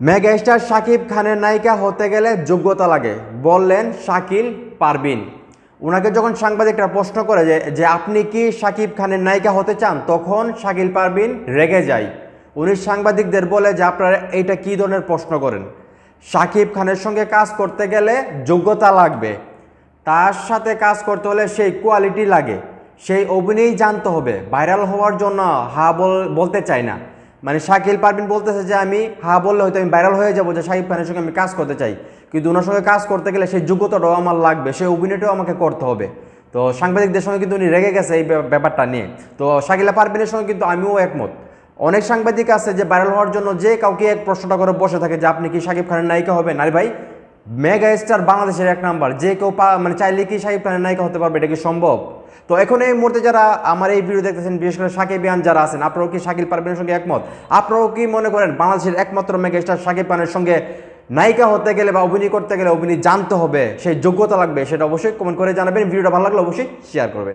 Mega star Shakib খানের নায়িকা হতে গেলে যোগ্যতা লাগে। বললেন শাকিল পারবিন ওনাকে যখন সাংবাদিকরা প্রশ্ন করে যে যে আপনি কি শাকিব খানের নায়িকা হতে চান, তখন শাকিল পারবিন রেগে যায়। উনি সাংবাদিকদের বলে যে, আপনারা এইটা কী ধরনের প্রশ্ন করেন? শাকিব খানের সঙ্গে কাজ করতে গেলে যোগ্যতা লাগবে। তার সাথে কাজ করতে হলে সেই কোয়ালিটি লাগে। সেই অভিনয় জানতে হবে। ভাইরাল হওয়ার জন্য হা বল, বলতে চায় না। মানে শাকিল পারবিন বলতেছে যে আমি, হা, বললে হয়তো আমি ভাইরাল হয়ে যাব যে শাকিব খানের সঙ্গে আমি কাজ করতে চাই। কিন্তু ওনার সঙ্গে কাজ করতে গেলে সেই যোগ্যতাটাও আমার লাগবে, সেই অভিনয়টাও আমাকে করতে হবে। তো সাংবাদিকদের সঙ্গে কিন্তু উনি রেগে গেছে এই ব্যাপ- ব্যাপারটা নিয়ে। তো শাকিলা পারবিনের সঙ্গে কিন্তু আমিও একমত। অনেক সাংবাদিক আছে যে ভাইরাল হওয়ার জন্য যে কাউকে এক প্রশ্নটা করে বসে থাকে যে আপনি কি শাকিব খানের নায়িকা হবে নারী ভাই মেগা স্টার বাংলাদেশের এক নাম্বার। যে কেউ পা- মানে চাইলে কি শাকিব খানের নায়িকা হতে পারবে? এটা কি সম্ভব? তো এখন এই মুহূর্তে যারা আমার এই ভিডিও দেখতেছেন, বিশেষ করে সাকিব ইয়ান যারা আছেন, আপনারাও কি শাকিল পারবেনের সঙ্গে একমত? আপনারাও কি মনে করেন বাংলাদেশের একমাত্র মেগা স্টার সাকিব খানের সঙ্গে নায়িকা হতে গেলে বা অভিনয় করতে গেলে অভিনয় জানতে হবে, সেই যোগ্যতা লাগবে? সেটা অবশ্যই কমেন্ট করে জানাবেন। ভিডিওটা ভালো লাগলে অবশ্যই শেয়ার করবেন।